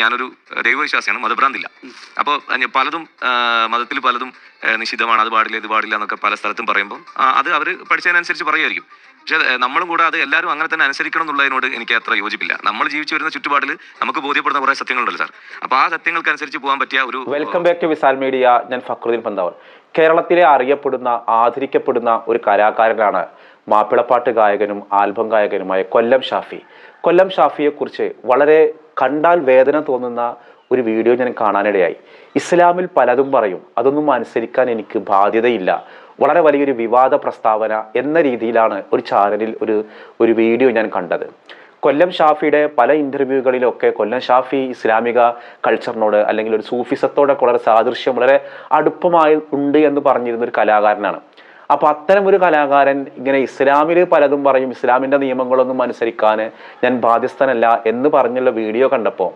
ഞാനൊരു ദൈവവിശ്വാസിയാണ് മതഭ്രാന്തില്ല. അപ്പോൾ പലതും മതത്തിൽ പലതും നിഷിദ്ധമാണ് അത് പാടില്ല ഇത് പാടില്ല എന്നൊക്കെ പല സ്ഥലത്തും പറയുമ്പോൾ അത് അവർ പഠിച്ചതിനനുസരിച്ച് പറയുമായിരിക്കും. പക്ഷെ നമ്മളും കൂടെ അത് എല്ലാവരും അങ്ങനെ തന്നെ അനുസരിക്കണം എന്നുള്ളതിനോട് എനിക്ക് അത്ര യോജിപ്പില്ല. നമ്മൾ ജീവിച്ചു വരുന്ന ചുറ്റുപാടിൽ നമുക്ക് ബോധ്യപ്പെടുന്ന കുറേ സത്യങ്ങളുണ്ടല്ലോ സാർ. അപ്പോൾ ആ സത്യങ്ങൾക്ക് അനുസരിച്ച് പോകാൻ പറ്റിയ ഒരു welcome back to Visal media ഞാൻ ഫക്രുദ്ദീൻ പന്താവർ. കേരളത്തിലെ അറിയപ്പെടുന്ന ആദരിക്കപ്പെടുന്ന ഒരു കലാകാരനാണ് മാപ്പിളപ്പാട്ട് ഗായകനും ആൽബം ഗായകനുമായ കൊല്ലം ഷാഫി. കൊല്ലം ഷാഫിയെക്കുറിച്ച് വളരെ കണ്ടാൽ വേദന തോന്നുന്ന ഒരു വീഡിയോ ഞാൻ കാണാനിടയായി. ഇസ്ലാമിൽ പലതും പറയും. അതൊന്നും അനുസരിക്കാൻ എനിക്ക് ബാധ്യതയില്ല. വളരെ വലിയൊരു വിവാദ പ്രസ്താവന എന്ന രീതിയിലാണ് ഒരു ചാനലിൽ ഒരു ഒരു വീഡിയോ ഞാൻ കണ്ടത്. കൊല്ലം ഷാഫിയുടെ പല ഇന്റർവ്യൂകളിലൊക്കെ കൊല്ലം ഷാഫി ഇസ്ലാമിക കൾച്ചറിനോട് അല്ലെങ്കിൽ ഒരു സൂഫിസത്തോടൊക്കെ വളരെ സാദൃശ്യം വളരെ അടുപ്പമായി ഉണ്ട് എന്ന് പറഞ്ഞിരുന്ന ഒരു കലാകാരനാണ്. അപ്പൊ അത്തരം ഒരു കലാകാരൻ ഇങ്ങനെ ഇസ്ലാമിൽ പലതും പറയും ഇസ്ലാമിന്റെ നിയമങ്ങളൊന്നും അനുസരിക്കാൻ ഞാൻ ബാധ്യസ്ഥനല്ല എന്ന് പറഞ്ഞുള്ള വീഡിയോ കണ്ടപ്പോൾ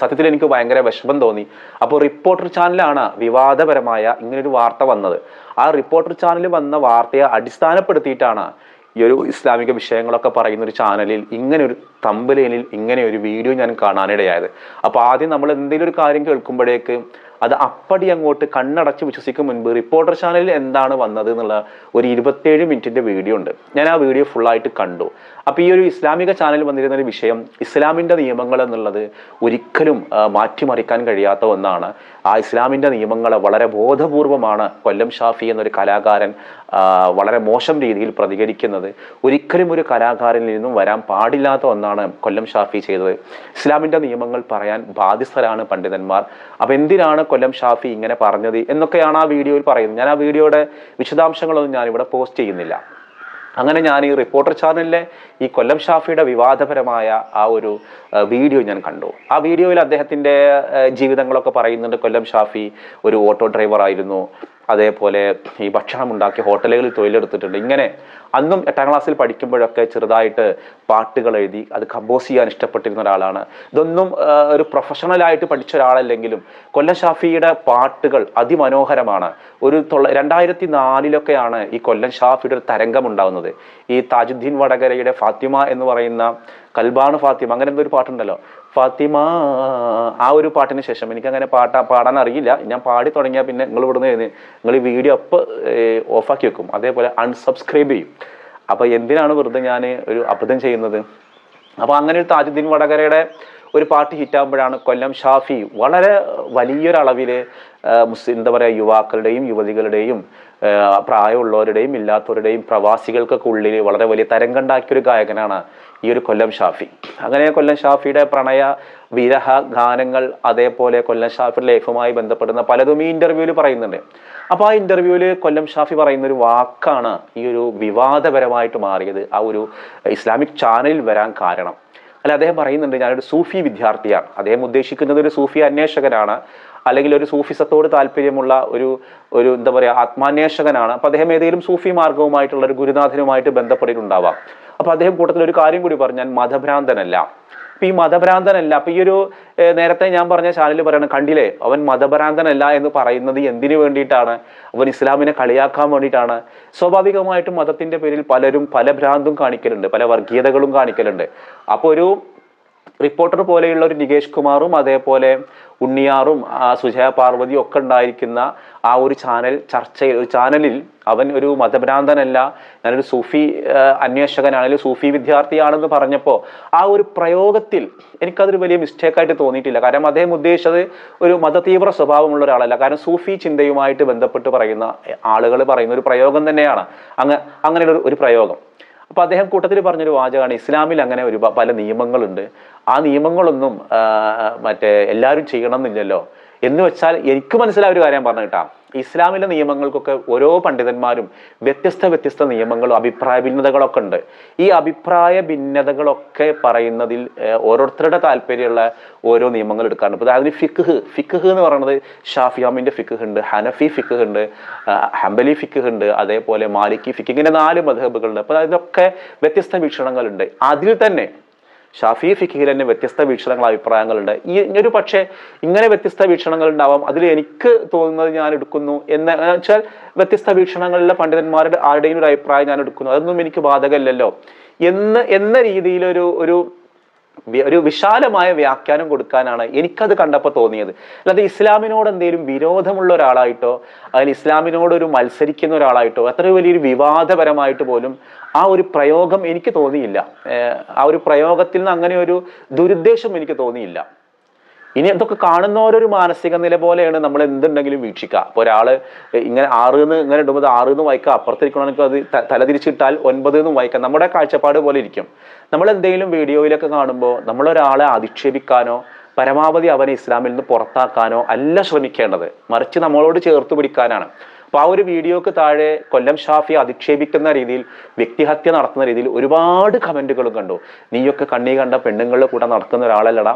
സത്യത്തിൽ എനിക്ക് ഭയങ്കര വിഷമം തോന്നി. അപ്പോൾ റിപ്പോർട്ടർ ചാനലാണ് വിവാദപരമായ ഇങ്ങനൊരു വാർത്ത വന്നത്. ആ റിപ്പോർട്ടർ ചാനൽ വന്ന വാർത്തയെ അടിസ്ഥാനപ്പെടുത്തിയിട്ടാണ് ഈ ഒരു ഇസ്ലാമിക വിഷയങ്ങളൊക്കെ പറയുന്ന ഒരു ചാനലിൽ ഇങ്ങനെ ഒരു തമ്പലേനിൽ ഇങ്ങനെ ഒരു വീഡിയോ ഞാൻ കാണാനിടയായത്. അപ്പോൾ ആദ്യം നമ്മൾ എന്തെങ്കിലും ഒരു കാര്യം കേൾക്കുമ്പോഴേക്ക് അത് അപ്പടി അങ്ങോട്ട് കണ്ണടച്ച് വിശ്വസിക്കും മുൻപ് റിപ്പോർട്ടർ ചാനലിൽ എന്താണ് വന്നത് എന്നുള്ള ഒരു ഇരുപത്തേഴ് മിനിറ്റിന്റെ വീഡിയോ ഉണ്ട്. ഞാൻ ആ വീഡിയോ ഫുള്ളായിട്ട് കണ്ടു. അപ്പോൾ ഈ ഒരു ഇസ്ലാമിക ചാനൽ വന്നിരുന്ന ഒരു വിഷയം ഇസ്ലാമിന്റെ നിയമങ്ങൾ എന്നുള്ളത് ഒരിക്കലും മാറ്റിമറിക്കാൻ കഴിയാത്ത ഒന്നാണ്. ആ ഇസ്ലാമിന്റെ നിയമങ്ങൾ വളരെ ബോധപൂർവമാണ് കൊല്ലം ഷാഫി എന്നൊരു കലാകാരൻ വളരെ മോശം രീതിയിൽ പ്രതികരിക്കുന്നത്. ഒരിക്കലും ഒരു കലാകാരനിൽ നിന്നും വരാൻ പാടില്ലാത്ത ഒന്നാണ് കൊല്ലം ഷാഫി ചെയ്തത്. ഇസ്ലാമിന്റെ നിയമങ്ങൾ പറയാൻ ബാധ്യസ്ഥരാണ് പണ്ഡിതന്മാർ. അപ്പൊ എന്തിനാണ് കൊല്ലം ഷാഫി ഇങ്ങനെ പറഞ്ഞത് എന്നൊക്കെയാണ് ആ വീഡിയോയിൽ പറയുന്നത്. ഞാൻ ആ വീഡിയോയുടെ വിശദാംശങ്ങളൊന്നും ഞാനിവിടെ പോസ്റ്റ് ചെയ്യുന്നില്ല. അങ്ങനെ ഞാൻ ഈ റിപ്പോർട്ടർ ചാനലിലെ ഈ കൊല്ലം ഷാഫിയുടെ വിവാദപരമായ ആ ഒരു വീഡിയോ ഞാൻ കണ്ടു. ആ വീഡിയോയിൽ അദ്ദേഹത്തിന്റെ ജീവിതങ്ങളൊക്കെ പറയുന്നുണ്ട് കൊല്ലം ഷാഫി ഒരു ഓട്ടോ ഡ്രൈവർ ആയിരുന്നു അതേപോലെ ഈ ഭക്ഷണം ഉണ്ടാക്കി ഹോട്ടലുകളിൽ തൊഴിലെടുത്തിട്ടുണ്ട്. ഇങ്ങനെ അന്നും എട്ടാം ക്ലാസ്സിൽ പഠിക്കുമ്പോഴൊക്കെ ചെറുതായിട്ട് പാട്ടുകൾ എഴുതി അത് കമ്പോസ് ചെയ്യാൻ ഇഷ്ടപ്പെട്ടിരുന്ന ഒരാളാണ്. ഇതൊന്നും ഒരു പ്രൊഫഷണലായിട്ട് പഠിച്ച ഒരാളല്ലെങ്കിലും കൊല്ലം ഷാഫിയുടെ പാട്ടുകൾ അതിമനോഹരമാണ്. ഒരു തൊള്ള രണ്ടായിരത്തി നാലിലൊക്കെയാണ് ഈ കൊല്ലം ഷാഫിയുടെ ഒരു തരംഗം ഉണ്ടാകുന്നത് ഈ താജുദ്ദീൻ വടകരയുടെ ഫാത്തിമ എന്ന് പറയുന്ന കൽബാണ് ഫാത്തിമ അങ്ങനെ എന്തൊരു പാട്ടുണ്ടല്ലോ. ഫാത്തിമ ആ ഒരു പാട്ടിന് ശേഷം എനിക്ക് അങ്ങനെ പാട്ട പാടാൻ അറിയില്ല. ഞാൻ പാടി തുടങ്ങിയാൽ പിന്നെ നിങ്ങൾ ഇവിടുന്ന് നിങ്ങൾ ഈ വീഡിയോ അപ്പ് ഓഫാക്കി വെക്കും. അതേപോലെ അൺസബ്സ്ക്രൈബ് ചെയ്യും. അപ്പോൾ എന്തിനാണ് വെറുതെ ഞാൻ ഒരു അബദ്ധം ചെയ്യുന്നത്? അപ്പോൾ അങ്ങനെ ഒരു താജുദ്ദീൻ വടകരയുടെ ഒരു പാട്ട് ഹിറ്റാകുമ്പോഴാണ് കൊല്ലം ഷാഫി വളരെ വലിയൊരളവിൽ മുസ്ലിം എന്താ പറയുക യുവാക്കളുടെയും യുവതികളുടെയും പ്രായമുള്ളവരുടെയും ഇല്ലാത്തവരുടെയും പ്രവാസികൾക്കൊക്കെ ഉള്ളിൽ വളരെ വലിയ തരംഗണ്ടാക്കിയ ഒരു ഗായകനാണ് ഈ ഒരു കൊല്ലം ഷാഫി. അങ്ങനെ കൊല്ലം ഷാഫിയുടെ പ്രണയ വിരഹ ഗാനങ്ങൾ അതേപോലെ കൊല്ലം ഷാഫിയുടെ ലൈഫുമായി ബന്ധപ്പെടുന്ന പലതും ഈ ഇന്റർവ്യൂവിൽ പറയുന്നുണ്ട്. അപ്പോൾ ആ ഇന്റർവ്യൂവിൽ കൊല്ലം ഷാഫി പറയുന്ന ഒരു വാക്കാണ് ഈ ഒരു വിവാദപരമായിട്ട് മാറിയത്. ആ ഒരു ഇസ്ലാമിക് ചാനലിൽ വരാൻ കാരണം. അല്ല അദ്ദേഹം പറയുന്നുണ്ട് ഞാനൊരു സൂഫി വിദ്യാർത്ഥിയാണ്. അദ്ദേഹം ഉദ്ദേശിക്കുന്നത് ഒരു സൂഫി അന്വേഷകനാണ്. അല്ലെങ്കിൽ ഒരു സൂഫിസത്തോട് താല്പര്യമുള്ള ഒരു ഒരു എന്താ പറയുക ആത്മാന്വേഷകനാണ്. അപ്പോൾ അദ്ദേഹം ഏതെങ്കിലും സൂഫി മാർഗവുമായിട്ടുള്ള ഒരു ഗുരുനാഥനുമായിട്ട് ബന്ധപ്പെട്ടിട്ടുണ്ടാവാം. അപ്പോൾ അദ്ദേഹം കൂട്ടത്തിൽ ഒരു കാര്യം കൂടി പറഞ്ഞാൽ മതഭ്രാന്തനല്ല. അപ്പൊ ഈ മതഭ്രാന്തനല്ല. അപ്പൊ ഈ ഒരു നേരത്തെ ഞാൻ പറഞ്ഞ ചാനലിൽ പറയണം കണ്ടില്ലേ? അവൻ മതഭ്രാന്തനല്ല എന്ന് പറയുന്നത് എന്തിനു വേണ്ടിയിട്ടാണ്? അവൻ ഇസ്ലാമിനെ കളിയാക്കാൻ വേണ്ടിയിട്ടാണ്. സ്വാഭാവികമായിട്ടും മതത്തിന്റെ പേരിൽ പലരും പല ഭ്രാന്തും കാണിക്കലുണ്ട് പല വർഗീയതകളും കാണിക്കലുണ്ട്. അപ്പോൾ ഒരു റിപ്പോർട്ടർ പോലെയുള്ള ഒരു നികേഷ് കുമാറും അതേപോലെ ഉണ്ണിയാറും സുജയ പാർവതിയും ഒക്കെ ഉണ്ടായിരിക്കുന്ന ആ ഒരു ചാനൽ ചർച്ചയിൽ ഒരു ചാനലിൽ അവൻ ഒരു മതഭ്രാന്തനല്ല ഞാനൊരു സൂഫി അന്വേഷകനാണ് അല്ലെങ്കിൽ സൂഫി വിദ്യാർത്ഥിയാണെന്ന് പറഞ്ഞപ്പോൾ ആ ഒരു പ്രയോഗത്തിൽ എനിക്കതൊരു വലിയ മിസ്റ്റേക്കായിട്ട് തോന്നിയിട്ടില്ല. കാരണം അദ്ദേഹം ഉദ്ദേശിച്ചത് ഒരു മതതീവ്ര സ്വഭാവമുള്ള ഒരാളല്ല. കാരണം സൂഫി ചിന്തയുമായിട്ട് ബന്ധപ്പെട്ട് പറയുന്ന ആളുകൾ പറയുന്ന ഒരു പ്രയോഗം തന്നെയാണ്. അങ്ങ് അങ്ങനെയുള്ള ഒരു പ്രയോഗം. അപ്പോൾ അദ്ദേഹം കൂട്ടത്തിൽ പറഞ്ഞൊരു വാചകമാണ് ഇസ്ലാമിൽ അങ്ങനെ ഒരു പല നിയമങ്ങളുണ്ട്. ആ നിയമങ്ങളൊന്നും മറ്റേ എല്ലാവരും ചെയ്യണം എന്നില്ലല്ലോ എന്ന് വെച്ചാൽ എനിക്ക് മനസ്സിലായ ഒരു കാര്യം പറഞ്ഞു കേട്ടാ ഇസ്ലാമിലെ നിയമങ്ങൾക്കൊക്കെ ഓരോ പണ്ഡിതന്മാരും വ്യത്യസ്ത വ്യത്യസ്ത നിയമങ്ങളും അഭിപ്രായ ഭിന്നതകളൊക്കെ ഉണ്ട്. ഈ അഭിപ്രായ ഭിന്നതകളൊക്കെ പറയുന്നതിൽ ഓരോരുത്തരുടെ താല്പര്യമുള്ള ഓരോ നിയമങ്ങൾ എടുക്കാറുണ്ട്. ഇപ്പോൾ അതിന് ഫിഖ് ഫിഖ് എന്ന് പറയുന്നത് ഷാഫിയാമിന്റെ ഫിഖ് ഉണ്ട് ഹനഫി ഫിഖ് ഉണ്ട് ഹംബലി ഫിഖ് ഉണ്ട് അതേപോലെ മാലിക്കി ഫിഖ് ഇങ്ങനെ നാല് മധബുകളുണ്ട് അപ്പോൾ അതിനൊക്കെ വ്യത്യസ്ത വീക്ഷണങ്ങളുണ്ട്. അതിൽ തന്നെ ഷാഫി ഫിഖിയിൽ തന്നെ വ്യത്യസ്ത വീക്ഷണങ്ങൾ അഭിപ്രായങ്ങളുണ്ട്. ഈ ഒരു പക്ഷേ ഇങ്ങനെ വ്യത്യസ്ത വീക്ഷണങ്ങൾ ഉണ്ടാവാം അതിൽ എനിക്ക് തോന്നുന്നത് ഞാൻ എടുക്കുന്നു എന്ന് വെച്ചാൽ വ്യത്യസ്ത വീക്ഷണങ്ങളിലെ പണ്ഡിതന്മാരുടെ ആരുടെയും ഒരു അഭിപ്രായം ഞാൻ എടുക്കുന്നു. അതൊന്നും എനിക്ക് ബാധകമല്ലല്ലോ എന്ന് എന്ന രീതിയിലൊരു ഒരു ഒരു വിശാലമായ വ്യാഖ്യാനം കൊടുക്കാനാണ് എനിക്കത് കണ്ടപ്പോൾ തോന്നിയത്. അല്ലാതെ ഇസ്ലാമിനോട് എന്തെങ്കിലും വിരോധമുള്ള ഒരാളായിട്ടോ അതിൽ ഇസ്ലാമിനോട് ഒരു മത്സരിക്കുന്ന ഒരാളായിട്ടോ അത്ര വലിയൊരു വിവാദപരമായിട്ട് പോലും ആ ഒരു പ്രയോഗം എനിക്ക് തോന്നിയില്ല. ആ ഒരു പ്രയോഗത്തിൽ നിന്ന് അങ്ങനെ ഒരു ദുരുദ്ദേശം എനിക്ക് തോന്നിയില്ല. ഇനി എന്തൊക്കെ കാണുന്നവരൊരു മാനസിക നില പോലെയാണ് നമ്മൾ എന്തുണ്ടെങ്കിലും വീക്ഷിക്കുക. അപ്പോൾ ഒരാൾ ഇങ്ങനെ ആറ് എന്ന് ഇങ്ങനെ ഇടുമ്പോൾ ആറ് എന്ന് വായിക്കുക അപ്പുറത്തിരിക്കണമെങ്കിൽ അത് തലതിരിച്ചിട്ടാൽ ഒൻപത് എന്ന് വായിക്കാം. നമ്മുടെ കാഴ്ചപ്പാട് പോലെ ഇരിക്കും. നമ്മൾ എന്തെങ്കിലും വീഡിയോയിലൊക്കെ കാണുമ്പോൾ നമ്മളൊരാളെ അധിക്ഷേപിക്കാനോ പരമാവധി അവനെ ഇസ്ലാമിൽ നിന്ന് പുറത്താക്കാനോ അല്ല ശ്രമിക്കേണ്ടത്. മറിച്ച് നമ്മളോട് ചേർത്ത് പിടിക്കാനാണ്. അപ്പോൾ ആ ഒരു വീഡിയോക്ക് താഴെ കൊല്ലം ഷാഫി അധിക്ഷേപിക്കുന്ന രീതിയിൽ വ്യക്തിഹത്യ നടത്തുന്ന രീതിയിൽ ഒരുപാട് കമന്റുകളും കണ്ടു. നീയൊക്കെ കണ്ണി കണ്ട പെണ്ണുങ്ങളുടെ കൂടെ നടക്കുന്ന ഒരാളല്ലടാ.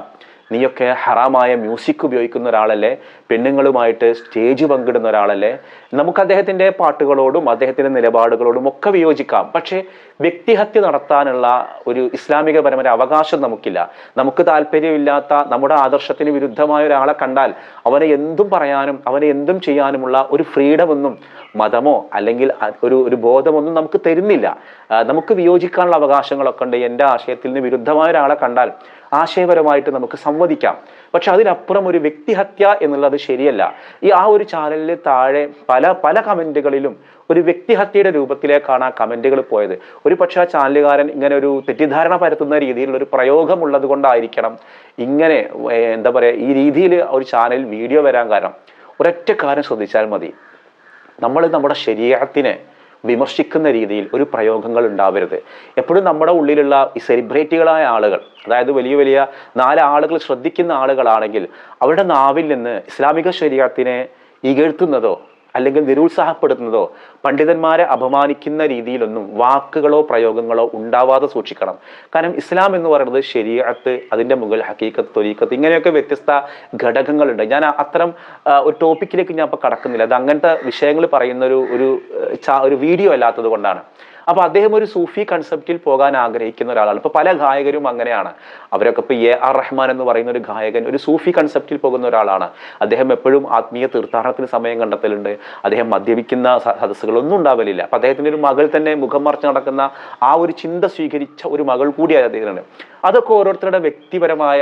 നീയൊക്കെ ഹറാമായ മ്യൂസിക് ഉപയോഗിക്കുന്ന ഒരാളല്ലേ? പെണ്ണുങ്ങളുമായിട്ട് സ്റ്റേജ് പങ്കിടുന്ന ഒരാളല്ലേ? നമുക്ക് അദ്ദേഹത്തിന്റെ പാട്ടുകളോടും അദ്ദേഹത്തിന്റെ നിലപാടുകളോടും ഒക്കെ വിയോജിക്കാം. പക്ഷേ വ്യക്തിഹത്യ നടത്താനുള്ള ഒരു ഇസ്ലാമികപരമായ അവകാശം നമുക്കില്ല. നമുക്ക് താല്പര്യമില്ലാത്ത നമ്മുടെ ആദർശത്തിന് വിരുദ്ധമായ ഒരാളെ കണ്ടാൽ അവനെ എന്തും പറയാനും അവനെ എന്തും ചെയ്യാനുമുള്ള ഒരു ഫ്രീഡം ഒന്നും മതമോ അല്ലെങ്കിൽ ഒരു ഒരു ബോധമൊന്നും നമുക്ക് തരുന്നില്ല. നമുക്ക് വിയോജിക്കാനുള്ള അവകാശങ്ങളൊക്കെ ഉണ്ട്. എന്റെ ആശയത്തിൽ നിന്ന് വിരുദ്ധമായ ഒരാളെ കണ്ടാൽ ആശയപരമായിട്ട് നമുക്ക് സംവദിക്കാം. പക്ഷെ അതിനപ്പുറം ഒരു വ്യക്തിഹത്യ എന്നുള്ളത് ശരിയല്ല. ഈ ആ ഒരു ചാനലിൽ താഴെ പല പല കമന്റുകളിലും ഒരു വ്യക്തിഹത്യയുടെ രൂപത്തിലേക്കാണ് ആ കമന്റുകൾ പോയത്. ഒരു പക്ഷേ ആ ചാനലുകാരൻ ഇങ്ങനെ ഒരു തെറ്റിദ്ധാരണ പരത്തുന്ന രീതിയിലുള്ള ഒരു പ്രയോഗം ഉള്ളത് കൊണ്ടായിരിക്കണം ഇങ്ങനെ എന്താ പറയുക ഈ രീതിയിൽ ഒരു ചാനലിൽ വീഡിയോ വരാൻ കാരണം. ഒരൊറ്റ കാര്യം ശ്രദ്ധിച്ചാൽ മതി. നമ്മൾ നമ്മുടെ ശരീരത്തിനെ വിമർശിക്കുന്ന രീതിയിൽ ഒരു പ്രയോഗങ്ങൾ ഉണ്ടാവരുത്. എപ്പോഴും നമ്മുടെ ഉള്ളിലുള്ള ഈ സെലിബ്രിറ്റികളായ ആളുകൾ അതായത് വലിയ വലിയ നാല് ആളുകൾ ശ്രദ്ധിക്കുന്ന ആളുകളാണെങ്കിൽ അവരുടെ നാവിൽ നിന്ന് ഇസ്ലാമിക ശരീരത്തിനെ ഇകഴ്ത്തുന്നതോ അല്ലെങ്കിൽ നിരുത്സാഹപ്പെടുത്തുന്നതോ പണ്ഡിതന്മാരെ അപമാനിക്കുന്ന രീതിയിലൊന്നും വാക്കുകളോ പ്രയോഗങ്ങളോ ഉണ്ടാവാതെ സൂക്ഷിക്കണം. കാരണം ഇസ്ലാം എന്ന് പറയുന്നത് ശരീരത്ത് അതിന്റെ മുകളിൽ ഹക്കീക്കത്ത് തൊലീക്കത്ത് ഇങ്ങനെയൊക്കെ വ്യത്യസ്ത ഘടകങ്ങളുണ്ട്. ഞാൻ അത്തരം ഒരു ടോപ്പിക്കിലേക്ക് ഞാൻ ഇപ്പോൾ കടക്കുന്നില്ല. അത് അങ്ങനത്തെ വിഷയങ്ങൾ പറയുന്ന ഒരു ഒരു ഒരു വീഡിയോ അല്ലാത്തത് കൊണ്ടാണ്. അപ്പൊ അദ്ദേഹം ഒരു സൂഫി കൺസെപ്റ്റിൽ പോകാൻ ആഗ്രഹിക്കുന്ന ഒരാളാണ്. ഇപ്പൊ പല ഗായകരും അങ്ങനെയാണ്. അവരൊക്കെ ഇപ്പൊ എ ആർ റഹ്മാൻ എന്ന് പറയുന്ന ഒരു ഗായകൻ ഒരു സൂഫി കൺസെപ്റ്റിൽ പോകുന്ന ഒരാളാണ്. അദ്ദേഹം എപ്പോഴും ആത്മീയ തീർത്ഥാടനത്തിന് സമയം കണ്ടെത്തലുണ്ട്. അദ്ദേഹം മദ്യപിക്കുന്ന സദസ്സുകളൊന്നും ഉണ്ടാവലില്ല. അപ്പൊ അദ്ദേഹത്തിന്റെ ഒരു മകൾ തന്നെ മുഖം മറച്ച് നടക്കുന്ന ആ ഒരു ചിന്ത സ്വീകരിച്ച ഒരു മകൾ കൂടിയായ അദ്ദേഹത്തിന് അതൊക്കെ ഓരോരുത്തരുടെ വ്യക്തിപരമായ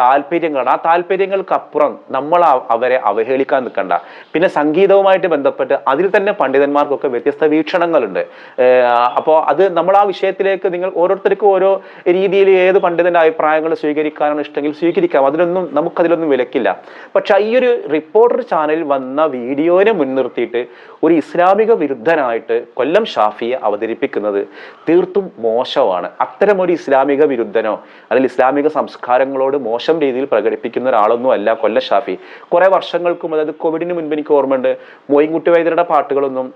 താല്പര്യങ്ങളാണ് ആ താല്പര്യങ്ങൾക്കപ്പുറം നമ്മൾ അവരെ അവഹേളിക്കാൻ നിൽക്കണ്ട. പിന്നെ സംഗീതവുമായിട്ട് ബന്ധപ്പെട്ട് അതിൽ തന്നെ പണ്ഡിതന്മാർക്കൊക്കെ വ്യത്യസ്ത വീക്ഷണങ്ങളുണ്ട്. അപ്പോൾ അത് നമ്മൾ ആ വിഷയത്തിലേക്ക് നിങ്ങൾ ഓരോരുത്തർക്കും ഓരോ രീതിയിൽ ഏത് പണ്ഡിതന്റെ അഭിപ്രായങ്ങൾ സ്വീകരിക്കാനാണ് ഇഷ്ടമെങ്കിൽ സ്വീകരിക്കാം. അതിലൊന്നും നമുക്കതിലൊന്നും വിലക്കില്ല. പക്ഷെ ഈ ഒരു റിപ്പോർട്ടർ ചാനലിൽ വന്ന വീഡിയോനെ മുൻനിർത്തിയിട്ട് ഒരു ഇസ്ലാമിക വിരുദ്ധനായിട്ട് കൊല്ലം ഷാഫിയെ അവതരിപ്പിക്കുന്നത് തീർത്തും മോശമാണ്. അത്തരം ഒരു ഇസ്ലാമിക വിരുദ്ധനോ അല്ലെങ്കിൽ ഇസ്ലാമിക സംസ്കാരങ്ങളോട് മോശം രീതിയിൽ പ്രകടിപ്പിക്കുന്ന ഒരാളൊന്നും അല്ല കൊല്ല ഷാഫി. കുറെ വർഷങ്ങൾക്കും അതായത് കോവിഡിന് മുൻപ് എനിക്ക് ഓർമ്മയുണ്ട് മോയിൻകുട്ടി വൈദ്യരുടെ പാട്ടുകളൊന്നും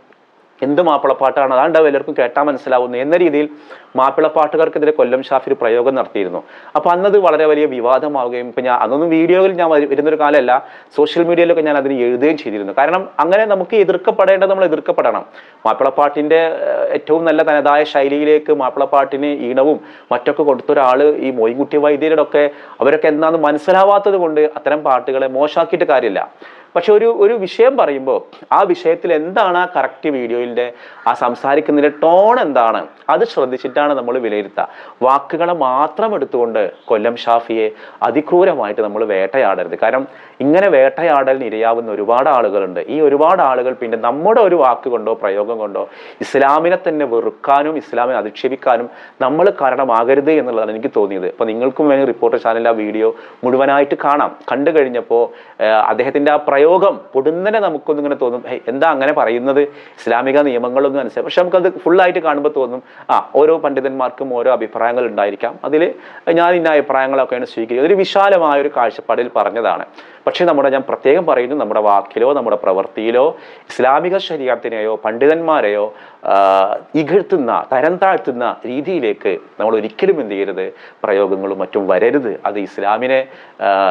എന്ത് മാപ്പിളപ്പാട്ടാണ്? അതാണ്ടാവും എല്ലാവർക്കും കേട്ടാൽ മനസ്സിലാവുന്നു. എന്ന രീതിയിൽ മാപ്പിളപ്പാട്ടുകാർക്കെതിരെ കൊല്ലം ഷാഫിർ പ്രയോഗം നടത്തിയിരുന്നു. അപ്പൊ അന്നത് വളരെ വലിയ വിവാദമാവുകയും ഇപ്പൊ ഞാൻ അന്നൊന്നും വീഡിയോയിൽ ഞാൻ വരു- വരുന്നൊരു കാലമല്ല. സോഷ്യൽ മീഡിയയിലൊക്കെ ഞാൻ അതിന് എഴുതുകയും ചെയ്തിരുന്നു. കാരണം അങ്ങനെ നമുക്ക് എതിർക്കപ്പെടേണ്ടത് നമ്മൾ എതിർക്കപ്പെടണം. മാപ്പിളപ്പാട്ടിന്റെ ഏഹ്, ഏറ്റവും നല്ല തനതായ ശൈലിയിലേക്ക് മാപ്പിളപ്പാട്ടിന് ഈണവും മറ്റൊക്കെ കൊടുത്ത ഒരാൾ ഈ മോയിൻകുട്ടി വൈദ്യരുടെ ഒക്കെ അവരൊക്കെ എന്താണെന്ന് മനസ്സിലാവാത്തത് കൊണ്ട് അത്തരം പാട്ടുകളെ മോശമാക്കിയിട്ട് കാര്യമില്ല. പക്ഷെ ഒരു ഒരു വിഷയം പറയുമ്പോൾ ആ വിഷയത്തിൽ എന്താണ് ആ കറക്റ്റ് വീഡിയോയിന്റെ ആ സംസാരിക്കുന്നതിന്റെ ടോൺ എന്താണ്? അത് ശ്രദ്ധിച്ചിട്ടാണ് നമ്മൾ വിലയിരുത്തുക. വാക്കുകളെ മാത്രം എടുത്തുകൊണ്ട് കൊല്ലം ഷാഫിയെ അതിക്രൂരമായിട്ട് നമ്മൾ വേട്ടയാടരുത്. കാരണം ഇങ്ങനെ വേട്ടയാടലിന് ഇരയാവുന്ന ഒരുപാട് ആളുകളുണ്ട്. ഈ ഒരുപാട് ആളുകൾ പിന്നെ നമ്മുടെ ഒരു വാക്ക് കൊണ്ടോ പ്രയോഗം കൊണ്ടോ ഇസ്ലാമിനെ തന്നെ വെറുക്കാനും ഇസ്ലാമിനെ അധിക്ഷേപിക്കാനും നമ്മൾ കാരണമാകരുത് എന്നുള്ളതാണ് എനിക്ക് തോന്നിയത്. അപ്പോൾ നിങ്ങൾക്കും വേണമെങ്കിൽ റിപ്പോർട്ടർ ചാനലിൽ ആ വീഡിയോ മുഴുവനായിട്ട് കാണാം. കണ്ടു കഴിഞ്ഞപ്പോൾ അദ്ദേഹത്തിന്റെ ആ പ്രയോഗം പൊടുന്നനെ നമുക്കൊന്നും ഇങ്ങനെ തോന്നും. എന്താ അങ്ങനെ പറയുന്നത്? ഇസ്ലാമിക നിയമങ്ങളൊന്നും അനുസരിച്ച് പക്ഷെ നമുക്കത് ഫുള്ളായിട്ട് കാണുമ്പോൾ തോന്നും. ആ ഓരോ പണ്ഡിതന്മാർക്കും ഓരോ അഭിപ്രായങ്ങൾ ഉണ്ടായിരിക്കാം. അതിൽ ഞാൻ ഇന്ന അഭിപ്രായങ്ങളൊക്കെയാണ് സ്വീകരിക്കുന്നത്. ഒരു വിശാലമായ ഒരു കാഴ്ചപ്പാടിൽ പറഞ്ഞതാണ്. പക്ഷേ നമ്മുടെ ഞാൻ പ്രത്യേകം പറയുന്നു നമ്മുടെ വാക്കിലോ നമ്മുടെ പ്രവൃത്തിയിലോ ഇസ്ലാമിക ശരീരത്തിനെയോ പണ്ഡിതന്മാരെയോ ഇകഴ്ത്തുന്ന തരം താഴ്ത്തുന്ന രീതിയിലേക്ക് നമ്മൾ ഒരിക്കലും എന്ത് ചെയ്യരുത് പ്രയോഗങ്ങളും മറ്റും വരരുത്. അത് ഇസ്ലാമിനെ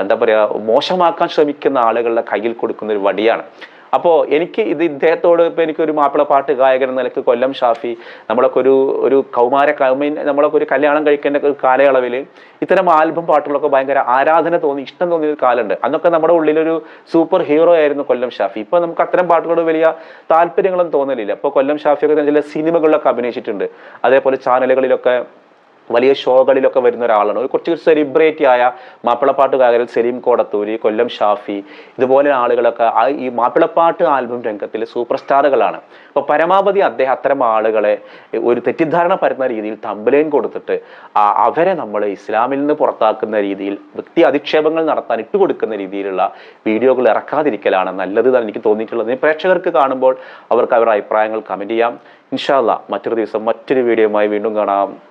എന്താ പറയുക മോശമാക്കാൻ ശ്രമിക്കുന്ന ആളുകളുടെ കയ്യിൽ കൊടുക്കുന്ന ഒരു വടിയാണ്. അപ്പോൾ എനിക്ക് ഇത് ഇദ്ദേഹത്തോട് ഇപ്പോൾ എനിക്കൊരു മാപ്പിള പാട്ട് ഗായകൻ എന്ന നിലയ്ക്ക് കൊല്ലം ഷാഫി നമ്മളൊക്കെ ഒരു ഒരു കൗമാര കൗമീൻ നമ്മളൊക്കെ ഒരു കല്യാണം കഴിക്കേണ്ട ഒരു കാലയളവിൽ ഇത്തരം ആൽബം പാട്ടുകളൊക്കെ ഭയങ്കര ആരാധന തോന്നി ഇഷ്ടം തോന്നിയ ഒരു കാലമുണ്ട്. അന്നൊക്കെ നമ്മുടെ ഉള്ളിലൊരു സൂപ്പർ ഹീറോ ആയിരുന്നു കൊല്ലം ഷാഫി. ഇപ്പോൾ നമുക്ക് അത്തരം പാട്ടുകളോട് വലിയ താല്പര്യങ്ങളൊന്നും തോന്നലില്ല. ഇപ്പോൾ കൊല്ലം ഷാഫിയൊക്കെ ചില സിനിമകളിലൊക്കെ അഭിനയിച്ചിട്ടുണ്ട്. അതേപോലെ ചാനലുകളിലൊക്കെ വലിയ ഷോകളിലൊക്കെ വരുന്ന ഒരാളാണ്. ഒരു കുറച്ച് സെലിബ്രിറ്റി ആയ മാപ്പിളപ്പാട്ട് ഗായകൻ സലീം കോടത്തൂരി കൊല്ലം ഷാഫി ഇതുപോലെ ആളുകളൊക്കെ ആ ഈ മാപ്പിളപ്പാട്ട് ആൽബം രംഗത്തിലെ സൂപ്പർ സ്റ്റാറുകളാണ് അപ്പോൾ പരമാവധി അദ്ദേഹം അത്തരം ആളുകളെ ഒരു തെറ്റിദ്ധാരണ പരന്ന രീതിയിൽ തമ്പലേൻ കൊടുത്തിട്ട് അവരെ നമ്മൾ ഇസ്ലാമിൽ നിന്ന് പുറത്താക്കുന്ന രീതിയിൽ വ്യക്തി അധിക്ഷേപങ്ങൾ നടത്താൻ ഇട്ടുകൊടുക്കുന്ന രീതിയിലുള്ള വീഡിയോകൾ ഇറക്കാതിരിക്കലാണ് നല്ലത് എന്നാണ് എനിക്ക് തോന്നിയിട്ടുള്ളത്. പ്രേക്ഷകർക്ക് കാണുമ്പോൾ അവർക്ക് അവരുടെ അഭിപ്രായങ്ങൾ കമന്റ് ചെയ്യാം. ഇൻഷാല്ല മറ്റൊരു ദിവസം മറ്റൊരു വീഡിയോയുമായി വീണ്ടും കാണാം.